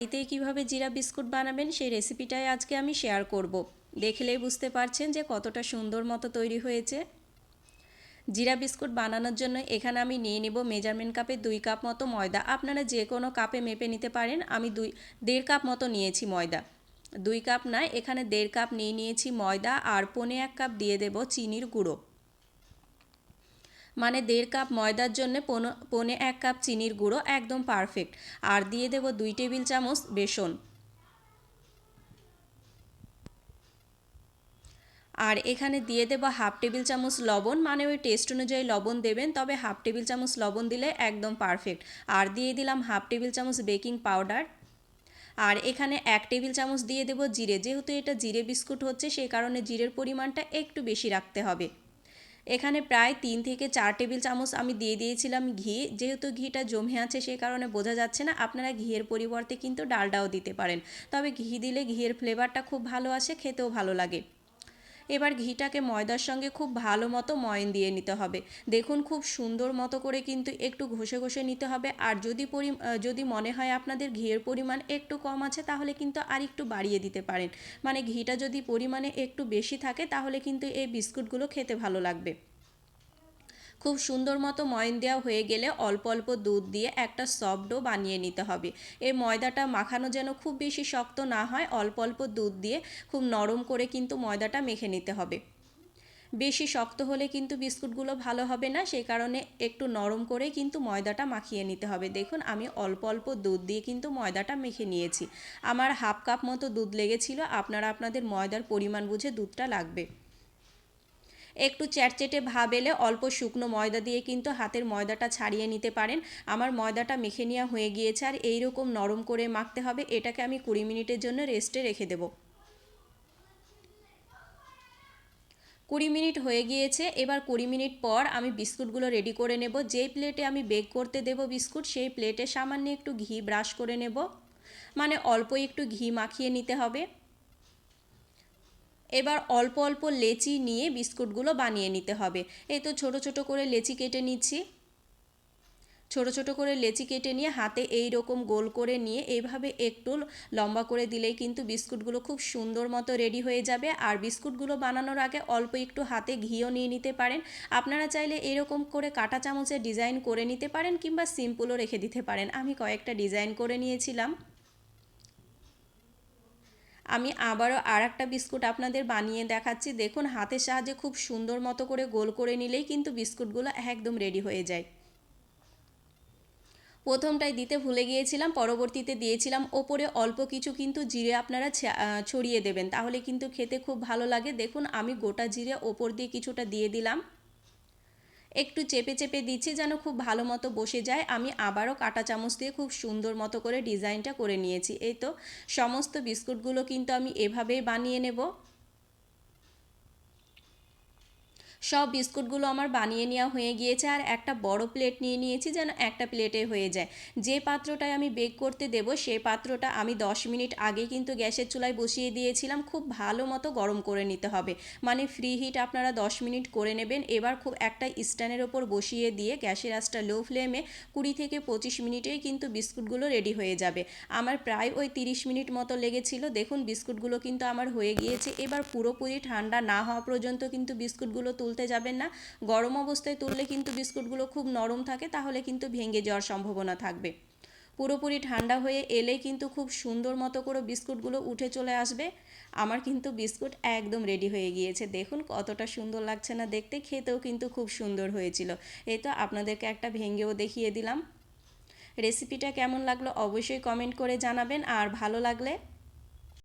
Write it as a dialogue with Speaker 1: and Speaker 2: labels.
Speaker 1: বাড়িতে কীভাবে জিরা বিস্কুট বানাবেন সেই রেসিপিটাই আজকে আমি শেয়ার করব। দেখলেই বুঝতে পারছেন যে কতটা সুন্দর মতো তৈরি হয়েছে। জিরা বিস্কুট বানানোর জন্য এখানে আমি নিয়ে নেব মেজারমেন্ট কাপে দুই কাপ মতো ময়দা। আপনারা যে কোনো কাপে মেপে নিতে পারেন। আমি দুই, দেড় কাপ মতো নিয়েছি ময়দা। দুই কাপ নয়, এখানে দেড় কাপ নিয়ে নিয়েছি ময়দা। আর পনে এক কাপ দিয়ে দেব চিনির গুঁড়ো। মানে দেড় কাপ ময়দার জন্য পনে এক কাপ চিনির গুঁড়ো একদম পারফেক্ট আর দিয়ে দেব দুই টেবিল চামচ বেসন। আর এখানে দিয়ে দেব হাফ টেবিল চামচ লবণ মানে ওই টেস্ট অনুযায়ী লবণ দেবেন, তবে হাফ টেবিল চামচ লবণ দিলে একদম পারফেক্ট আর দিয়ে দিলাম হাফ টেবিল চামচ বেকিং পাউডার। আর এখানে এক টেবিল চামচ দিয়ে দেব জিরে, যেহেতু এটা জিরে বিস্কুট হচ্ছে সেই কারণে জিরের পরিমাণটা একটু বেশি রাখতে হবে। এখানে প্রায় তিন থেকে চার টেবিল চামচ আমি দিয়ে দিয়েছিলাম ঘি। যেহেতু ঘিটা জমে আছে সে কারণে বোঝা যাচ্ছে না, আপনারা ঘিয়ের পরিবর্তে কিন্তু ডালডাও দিতে পারেন। তবে ঘি দিলে ঘিয়ের ফ্লেভারটা খুব ভালো আসে, খেতেও ভালো লাগে। এবার ঘিটাকে ময়দার সঙ্গে খুব ভালো মতো ময়ন দিয়ে নিতে হবে। দেখুন খুব সুন্দর মতো করে কিন্তু একটু ঘষে ঘষে নিতে হবে। আর যদি পরি যদি মনে হয় আপনাদের ঘিয়ের পরিমাণ একটু কম আছে, তাহলে কিন্তু আর একটু বাড়িয়ে দিতে পারেন। মানে ঘিটা যদি পরিমাণে একটু বেশি থাকে, তাহলে কিন্তু এই বিস্কুটগুলো খেতে ভালো লাগবে। খুব সুন্দর মতো ময়ন দেওয়া হয়ে গেলে অল্প অল্প দুধ দিয়ে একটা সফট ডো বানিয়ে নিতে হবে। এই ময়দাটা মাখানো যেন খুব বেশি শক্ত না হয়, অল্প অল্প দুধ দিয়ে খুব নরম করে কিন্তু ময়দাটা মেখে নিতে হবে। বেশি শক্ত হলে কিন্তু বিস্কুটগুলো ভালো হবে না সেই কারণে একটু নরম করে কিন্তু ময়দাটা মাখিয়ে নিতে হবে। দেখুন, আমি অল্প অল্প দুধ দিয়ে কিন্তু ময়দাটা মেখে নিয়েছি। আমার হাফ কাপ মতো দুধ লেগেছিল, আপনারা আপনাদের ময়দার পরিমাণ বুঝে দুধটা লাগবে। একটু চ্যাটচেটে ভাব এলে অল্প শুকনো ময়দা দিয়ে কিন্তু হাতের ময়দাটা ছাড়িয়ে নিতে পারেন। আমার ময়দাটা মেখে নেওয়া হয়ে গিয়েছে আর এইরকম নরম করে মাখতে হবে। এটাকে আমি কুড়ি মিনিটের জন্য রেস্টে রেখে দেবো। কুড়ি মিনিট হয়ে গিয়েছে। এবার কুড়ি মিনিট পর আমি বিস্কুটগুলো রেডি করে নেব। যেই প্লেটে আমি বেক করতে দেব বিস্কুট, সেই প্লেটে সামান্য একটু ঘি ব্রাশ করে নেব। মানে অল্প একটু ঘি মাখিয়ে নিতে হবে। এবার অল্প অল্প লেচি নিয়ে বিস্কুটগুলো বানিয়ে নিতে হবে। এই তো ছোটো ছোটো করে লেচি কেটে নিচ্ছি। ছোট ছোট করে লেচি কেটে নিয়ে হাতে এই রকম গোল করে নিয়ে এইভাবে একটু লম্বা করে দিলেই কিন্তু বিস্কুটগুলো খুব সুন্দর মতো রেডি হয়ে যাবে। আর বিস্কুটগুলো বানানোর আগে অল্প একটু হাতে ঘিও নিয়ে নিতে পারেন। আপনারা চাইলে এরকম করে কাটা চামচে ডিজাইন করে নিতে পারেন কিংবা সিম্পলও রেখে দিতে পারেন। আমি কয়েকটা ডিজাইন করে নিয়েছিলাম। আমি আবারও আর একটা বিস্কুট আপনাদের বানিয়ে দেখাচ্ছি। দেখুন, হাতের সাহায্যে খুব সুন্দর মতো করে গোল করে নিলেই কিন্তু বিস্কুটগুলো একদম রেডি হয়ে যায়। প্রথমটাই দিতে ভুলে গিয়েছিলাম, পরবর্তীতে দিয়েছিলাম। ওপরে অল্প কিছু কিন্তু জিরে আপনারা ছড়িয়ে দেবেন, তাহলে কিন্তু খেতে খুব ভালো লাগে। দেখুন, আমি গোটা জিরে ওপর দিয়ে কিছুটা দিয়ে দিলাম। একটু চেপে চেপে দিচ্ছি যেন খুব ভালো মতো বসে যায়। আমি আবারও কাটা চামচ দিয়ে খুব সুন্দর মতো করে ডিজাইনটা করে নিয়েছি। এই তো, সমস্ত বিস্কুটগুলো কিন্তু আমি এভাবেই বানিয়ে নেব। সব বিস্কুটগুলো আমার বানিয়ে নেওয়া হয়ে গিয়েছে আর একটা বড় প্লেট নিয়ে নিয়েছি যেন একটা প্লেটে হয়ে যায়। যে পাত্রটায় আমি বেক করতে দেব সেই পাত্রটা আমি 10 মিনিট আগে কিন্তু গ্যাসের চুলায় বসিয়ে দিয়েছিলাম। খুব ভালো মতো গরম করে নিতে হবে। মানে ফ্রি হিট আপনারা 10 মিনিট করে নেবেন। এবার খুব একটা স্ট্যান্ডের ওপর বসিয়ে দিয়ে গ্যাসের আঁচটা লো ফ্লেমে কুড়ি থেকে পঁচিশ মিনিটেই কিন্তু বিস্কুটগুলো রেডি হয়ে যাবে। আমার প্রায় ওই 30 মিনিট মতো লেগেছিল। দেখুন, বিস্কুটগুলো কিন্তু আমার হয়ে গিয়েছে। এবার পুরোপুরি ঠান্ডা না হওয়া পর্যন্ত কিন্তু বিস্কুটগুলো তুলতে যাবেন না। গরম অবস্থায় তুললে কিন্তু বিস্কুটগুলো খুব নরম থাকে, তাহলে কিন্তু ভেঙে যাওয়ার সম্ভাবনা থাকবে। পুরোপুরি ঠান্ডা হয়ে এলে কিন্তু খুব সুন্দর মতো করে বিস্কুটগুলো উঠে চলে আসবে। আমার কিন্তু বিস্কুট একদম রেডি হয়ে গিয়েছে। দেখুন কতটা সুন্দর লাগছে না দেখতে, খেতেও কিন্তু খুব সুন্দর হয়েছিল। এই তো আপনাদেরকে একটা ভেঙেও দেখিয়ে দিলাম। রেসিপিটা কেমন লাগল অবশ্যই কমেন্ট করে জানাবেন, আর ভালো লাগলে